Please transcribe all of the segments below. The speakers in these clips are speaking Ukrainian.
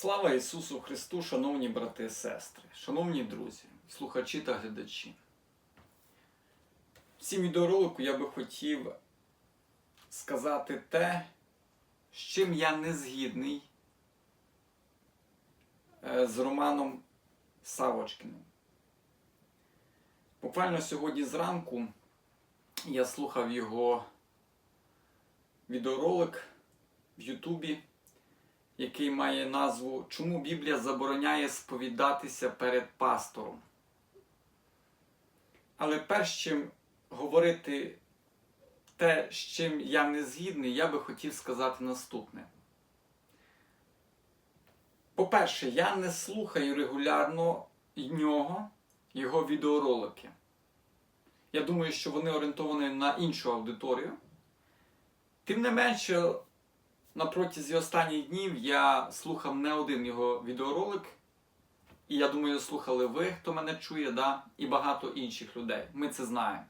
Слава Ісусу Христу, шановні брати і сестри, шановні друзі, слухачі та глядачі. В цім відеоролику я би хотів сказати те, з чим я не згідний е, з Романом Савочкиним. Буквально сьогодні зранку я слухав його відеоролик в Ютубі який має назву Чому Біблія забороняє сповідатися перед пастором. Але перш чим говорити те, з чим я не згідний, я би хотів сказати наступне. По-перше, я не слухаю регулярно нього, його відеоролики. Я думаю, що вони орієнтовані на іншу аудиторію. Тим не менше, на протязі останніх днів я слухав не один його відеоролик. І я думаю, слухали ви, хто мене чує, да? і багато інших людей. Ми це знаємо.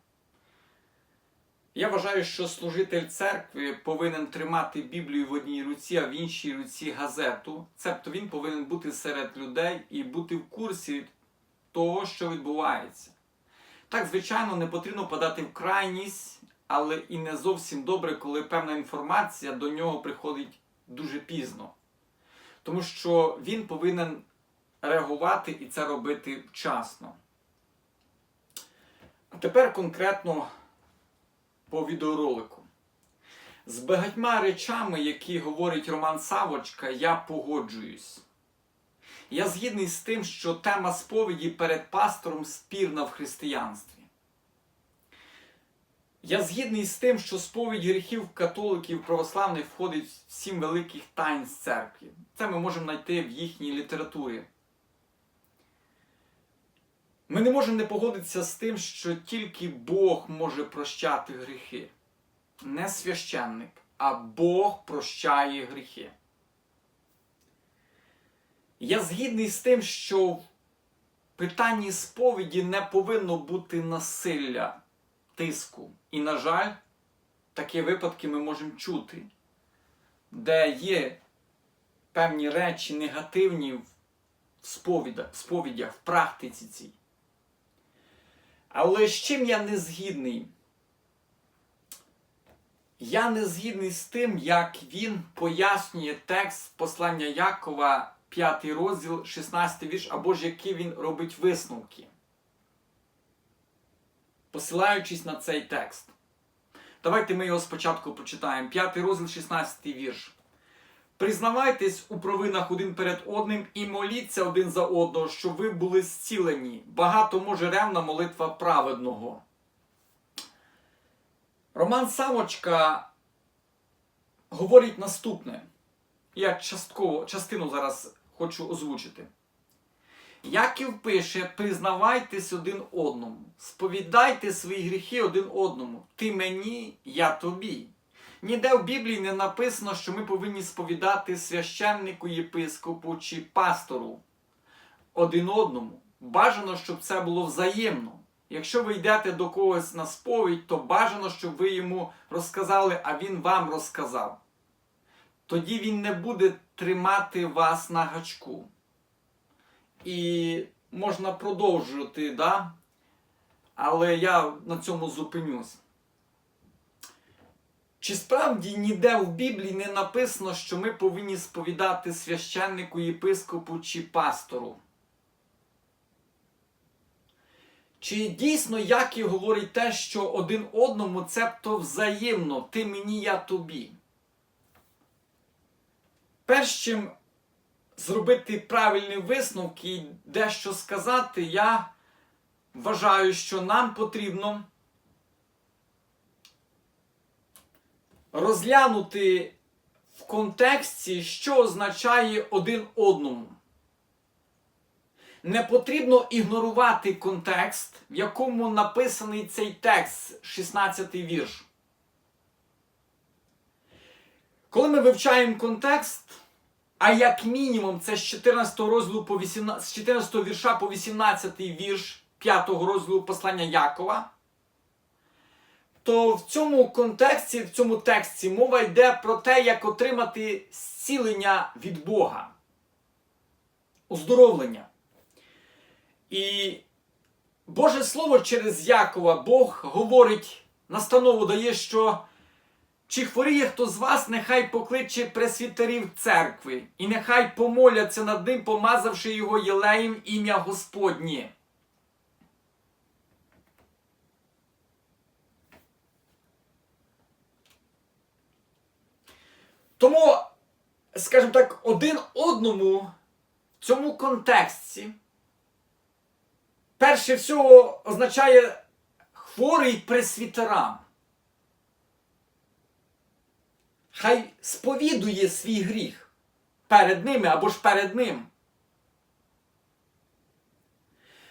Я вважаю, що служитель церкви повинен тримати Біблію в одній руці, а в іншій руці газету. Цебто він повинен бути серед людей і бути в курсі того, що відбувається. Так, звичайно, не потрібно подати в крайність, але і не зовсім добре, коли певна інформація до нього приходить дуже пізно. Тому що він повинен реагувати і це робити вчасно. А тепер конкретно по відеоролику. З багатьма речами, які говорить Роман Савочка, я погоджуюсь. Я згідний з тим, що тема сповіді перед пастором спірна в християнстві. Я згідний з тим, що сповідь гріхів католиків православних входить в сім великих тайн з церкви. Це ми можемо знайти в їхній літературі. Ми не можемо не погодитися з тим, що тільки Бог може прощати гріхи. Не священник, а Бог прощає гріхи. Я згідний з тим, що в питанні сповіді не повинно бути насилля, тиску. І, на жаль, такі випадки ми можемо чути, де є певні речі негативні в сповідях, в сповідях, в практиці цій. Але з чим я не згідний? Я не згідний з тим, як він пояснює текст послання Якова, 5 розділ, 16 вірш, або ж які він робить висновки, посилаючись на цей текст. Давайте ми його спочатку почитаємо. 5 розділ, 16 вірш. Признавайтесь у провинах один перед одним і моліться один за одного, щоб ви були зцілені. Багато може ревна молитва праведного. Роман Самочка говорить наступне. Я частково, частину зараз хочу озвучити. Яків пише: признавайтесь один одному, сповідайте свої гріхи один одному. Ти мені, я тобі. Ніде в Біблії не написано, що ми повинні сповідати священнику, єпископу чи пастору один одному. Бажано, щоб це було взаємно. Якщо ви йдете до когось на сповідь, то бажано, щоб ви йому розказали, а він вам розказав. Тоді він не буде тримати вас на гачку. І можна продовжувати, да? але я на цьому зупинюсь. Чи справді ніде в Біблії не написано, що ми повинні сповідати священнику, єпископу чи пастору? Чи дійсно Яків говорить те, що один одному цебто взаємно, ти мені, я тобі? Перш чим зробити правильні висновки і дещо сказати, я вважаю, що нам потрібно розглянути в контексті, що означає один одному. Не потрібно ігнорувати контекст, в якому написаний цей текст, 16 вірш. Коли ми вивчаємо контекст, а як мінімум це з 14 розділу по 18, з 14 вірша по 18 вірш 5 розділу послання Якова, то в цьому контексті, в цьому тексті мова йде про те, як отримати зцілення від Бога. оздоровлення. І Боже Слово через Якова Бог говорить, настанову дає, що чи хворіє хто з вас, нехай покличе пресвітерів церкви, і нехай помоляться над ним, помазавши його єлеєм ім'я Господнє. Тому, скажімо так, один одному в цьому контексті перше всього означає хворий пресвітерам. Хай сповідує свій гріх перед ними або ж перед ним.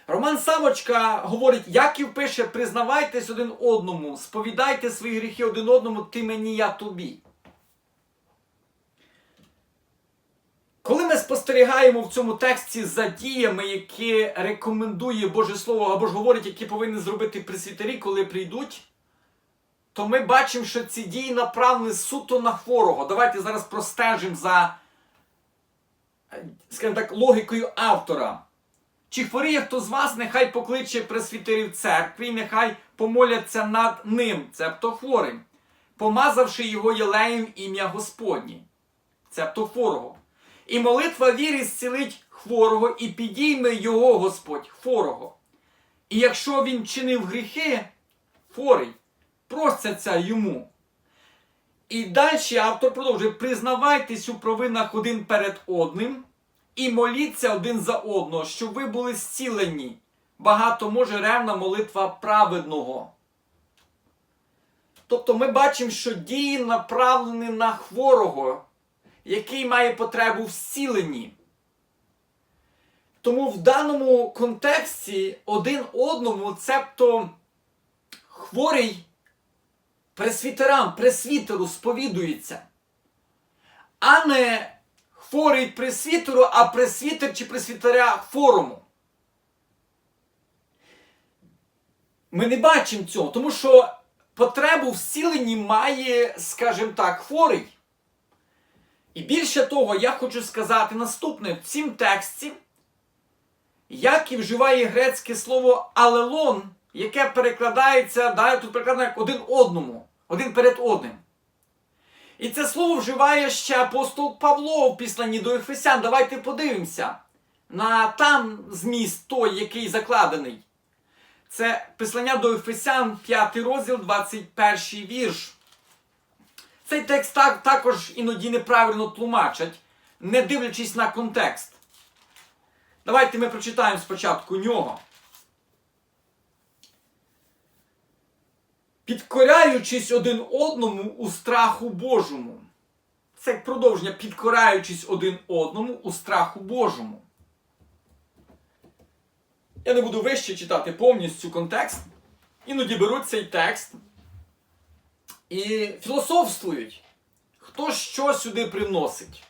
Роман Самочка говорить, Яків пише, признавайтесь один одному, сповідайте свої гріхи один одному, ти мені, я тобі. Коли ми спостерігаємо в цьому тексті за діями, які рекомендує Боже Слово, або ж говорить, які повинні зробити пресвітері, коли прийдуть, то ми бачимо, що ці дії направлені суто на хворого. Давайте зараз простежимо за, скажімо так, логікою автора. Чи хворіє хто з вас, нехай покличе пресвітерів церкви, і нехай помоляться над ним, цебто хворим, помазавши його єлеєм ім'я Господнє, цебто хворого. І молитва віри зцілить хворого, і підійме його Господь, хворого. І якщо він чинив гріхи, хворий, простяться йому. І далі автор продовжує: признавайтесь у провинах один перед одним і моліться один за одного, щоб ви були зцілені. Багато може ревна молитва праведного. Тобто ми бачимо, що дії направлені на хворого, який має потребу в зціленні. Тому в даному контексті один одному, цебто хворий пресвітерам, пресвітеру сповідується, а не хворий пресвітеру, а пресвітер чи пресвітеря хворому. Ми не бачимо цього, тому що потребу в зціленні має, скажімо так, хворий. І більше того, я хочу сказати наступне: в цім тексті Яків вживає грецьке слово алелон, яке перекладається, далі тут перекладено як один одному, один перед одним. І це слово вживає ще апостол Павло в післанні до Ефесян. Давайте подивимося на там зміст той, який закладений. Це післання до Ефесян, 5 розділ, 21 вірш. Цей текст так, також іноді неправильно тлумачать, не дивлячись на контекст. Давайте ми прочитаємо спочатку нього. Підкоряючись один одному у страху Божому. Це як продовження, підкоряючись один одному у страху Божому. Я не буду вище читати повністю контекст. Іноді беруть цей текст і філософствують, хто що сюди приносить.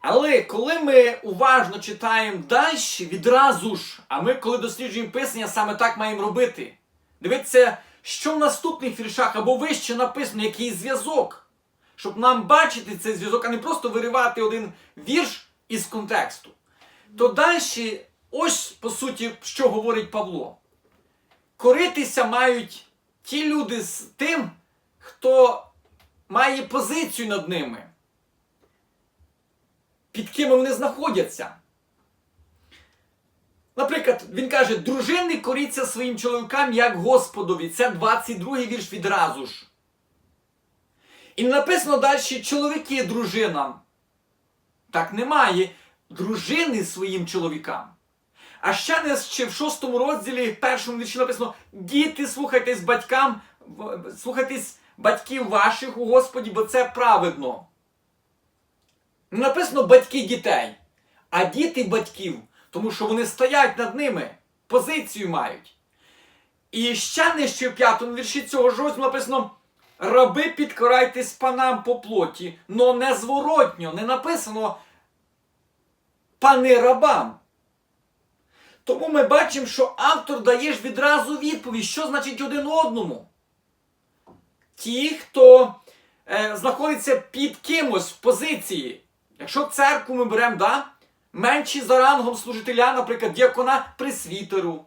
Але коли ми уважно читаємо далі, відразу ж, а ми, коли досліджуємо писання, саме так маємо робити. Дивіться, що в наступних віршах або вище написано, який зв'язок. Щоб нам бачити цей зв'язок, а не просто виривати один вірш із контексту. То далі, ось по суті, що говорить Павло. Коритися мають ті люди з тим, хто має позицію над ними, під ким вони знаходяться. Наприклад, він каже, дружини коріться своїм чоловікам як Господові. Це 22-й вірш відразу ж. І написано далі чоловіки дружинам. Так немає. Дружини своїм чоловікам. А ще не ще в шостому розділі, в першому вірші написано: Діти, слухайтесь батькам, слухайтесь батьків ваших у Господі, бо це праведно. Не написано батьки дітей, а діти батьків, тому що вони стоять над ними, позицію мають. І ще нижче в п'ятому вірші цього ж розділу написано: раби підкорайтесь панам по плоті, но не зворотньо, не написано пани рабам. Тому ми бачимо, що автор дає ж відразу відповідь, що значить один одному. Ті, хто е, знаходиться під кимось в позиції. Якщо церкву ми беремо, да, менші за рангом служителя, наприклад, діакона пресвітеру.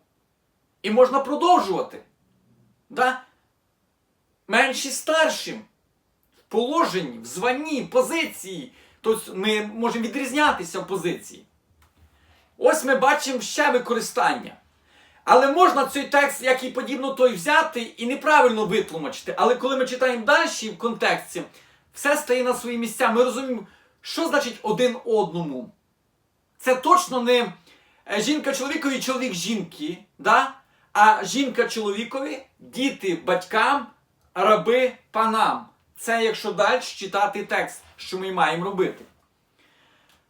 І можна продовжувати. Да? Менші старшим в положенні, в званні, позиції. Тобто ми можемо відрізнятися в позиції. Ось ми бачимо ще використання. Але можна цей текст, як і подібно той взяти і неправильно витлумачити. Але коли ми читаємо далі в контексті, все стає на свої місця. Ми розуміємо, що значить один одному. Це точно не е, жінка чоловікові, чоловік жінки, да? а жінка чоловікові, діти батькам, раби панам. Це якщо далі читати текст, що ми маємо робити.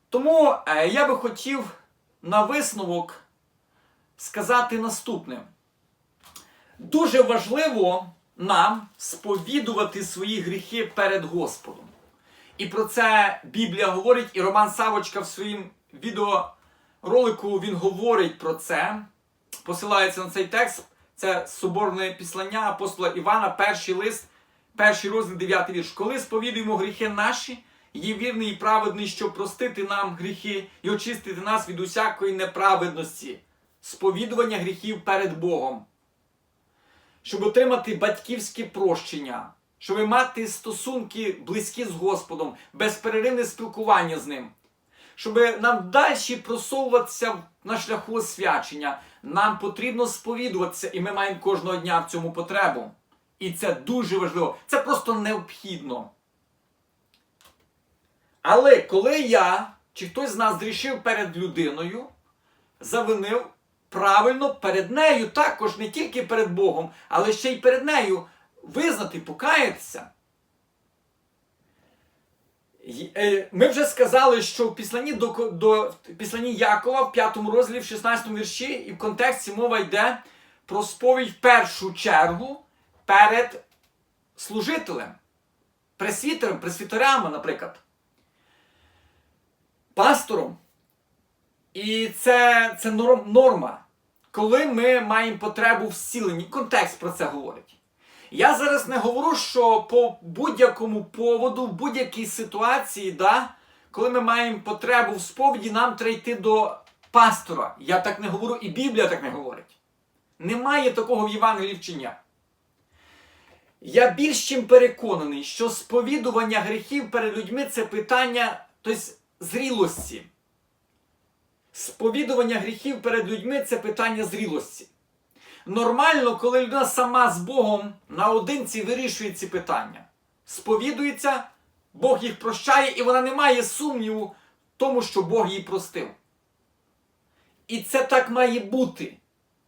Тому е, я би хотів на висновок сказати наступне. Дуже важливо нам сповідувати свої гріхи перед Господом. І про це Біблія говорить, і Роман Савочка в своїм відеоролику він говорить про це, посилається на цей текст. Це соборне післання апостола Івана, перший лист, перший розділ, 9 вірш. Коли сповідуємо гріхи наші, є вірний і праведний, щоб простити нам гріхи і очистити нас від усякої неправедності, сповідування гріхів перед Богом, щоб отримати батьківське прощення, щоб мати стосунки близькі з Господом, безперервне спілкування з Ним, щоб нам далі просовуватися на шляху освячення, нам потрібно сповідуватися, і ми маємо кожного дня в цьому потребу. І це дуже важливо. Це просто необхідно. Але коли я чи хтось з нас зрішив перед людиною, завинив правильно перед нею, також не тільки перед Богом, але ще й перед нею визнати, покаятися. Е, Ми вже сказали, що в післанні до, до післанні Якова в 5 розділі, в 16 вірші, і в контексті мова йде про сповідь в першу чергу перед служителем, пресвітером, пресвітерами, наприклад, пастором. І це, це норм- норма, коли ми маємо потребу в зціленні. Контекст про це говорить. Я зараз не говорю, що по будь-якому поводу, в будь-якій ситуації, да, коли ми маємо потребу в сповіді, нам треба йти до пастора. Я так не говорю, і Біблія так не говорить. Немає такого в Євангелії вчення. Я більш чим переконаний, що сповідування гріхів перед людьми це питання тобто, зрілості. Сповідування гріхів перед людьми це питання зрілості. Нормально, коли людина сама з Богом наодинці вирішує ці питання. Сповідується, Бог їх прощає, і вона не має сумніву в тому, що Бог їй простив. І це так має бути.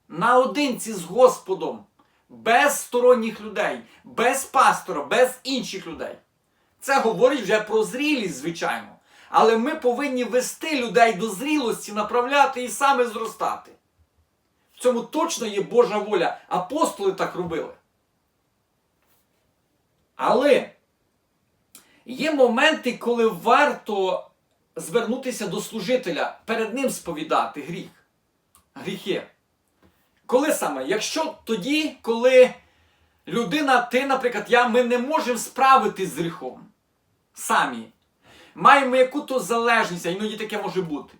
Наодинці з Господом, без сторонніх людей, без пастора, без інших людей. Це говорить вже про зрілість, звичайно. Але ми повинні вести людей до зрілості, направляти і саме зростати. В цьому точно є Божа воля. Апостоли так робили. Але є моменти, коли варто звернутися до служителя, перед ним сповідати гріх. Гріхи. Коли саме? Якщо тоді, коли людина, ти, наприклад, я, ми не можемо справитись з гріхом самі. Маємо яку-то залежність, а іноді таке може бути.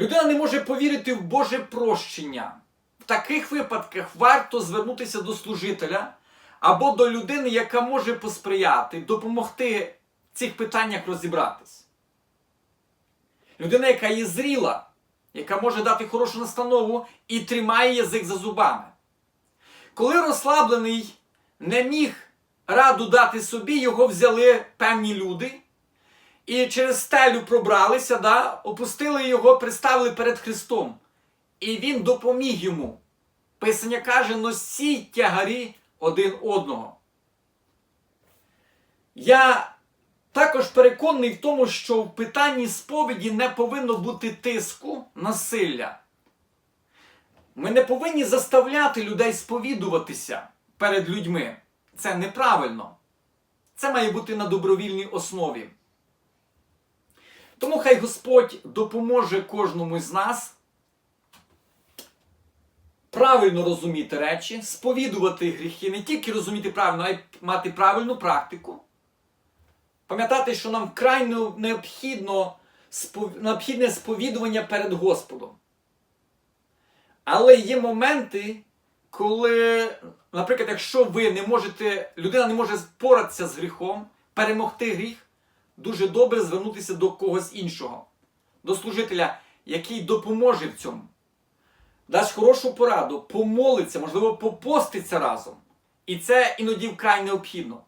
Людина не може повірити в Боже прощення. В таких випадках варто звернутися до служителя або до людини, яка може посприяти, допомогти в цих питаннях розібратись. Людина, яка є зріла, яка може дати хорошу настанову і тримає язик за зубами. Коли розслаблений не міг раду дати собі, його взяли певні люди і через стелю пробралися, да, опустили його, представили перед Христом. І він допоміг йому. Писання каже, носіть тягарі один одного. Я також переконаний в тому, що в питанні сповіді не повинно бути тиску, насилля. Ми не повинні заставляти людей сповідуватися перед людьми. Це неправильно. Це має бути на добровільній основі. Тому хай Господь допоможе кожному з нас правильно розуміти речі, сповідувати гріхи, не тільки розуміти правильно, а й мати правильну практику. Пам'ятати, що нам вкрай не- необхідно необхідне сповідування перед Господом. Але є моменти, коли, наприклад, якщо ви не можете, людина не може споратися з гріхом, перемогти гріх, дуже добре звернутися до когось іншого, до служителя, який допоможе в цьому. Дасть хорошу пораду, помолиться, можливо, попоститься разом. І це іноді вкрай необхідно.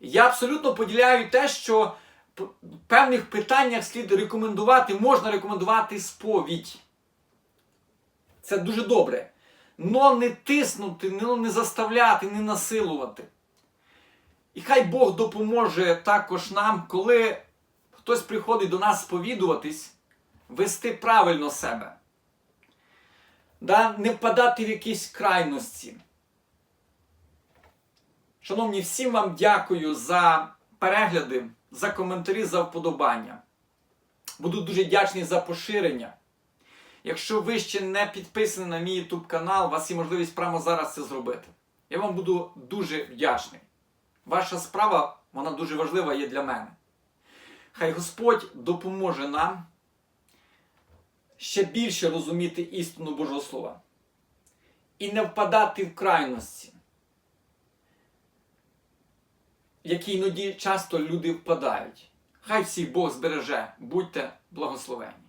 Я абсолютно поділяю те, що в певних питаннях слід рекомендувати, можна рекомендувати сповідь. Це дуже добре. Но не тиснути, не заставляти, не насилувати. І хай Бог допоможе також нам, коли хтось приходить до нас сповідуватись, вести правильно себе. Да? Не впадати в якісь крайності. Шановні, всім вам дякую за перегляди, за коментарі, за вподобання. Буду дуже вдячний за поширення. Якщо ви ще не підписані на мій YouTube канал, у вас є можливість прямо зараз це зробити. Я вам буду дуже вдячний. Ваша справа, вона дуже важлива є для мене. Хай Господь допоможе нам ще більше розуміти істину Божого Слова і не впадати в крайності, в які іноді часто люди впадають. Хай всіх Бог збереже, будьте благословені.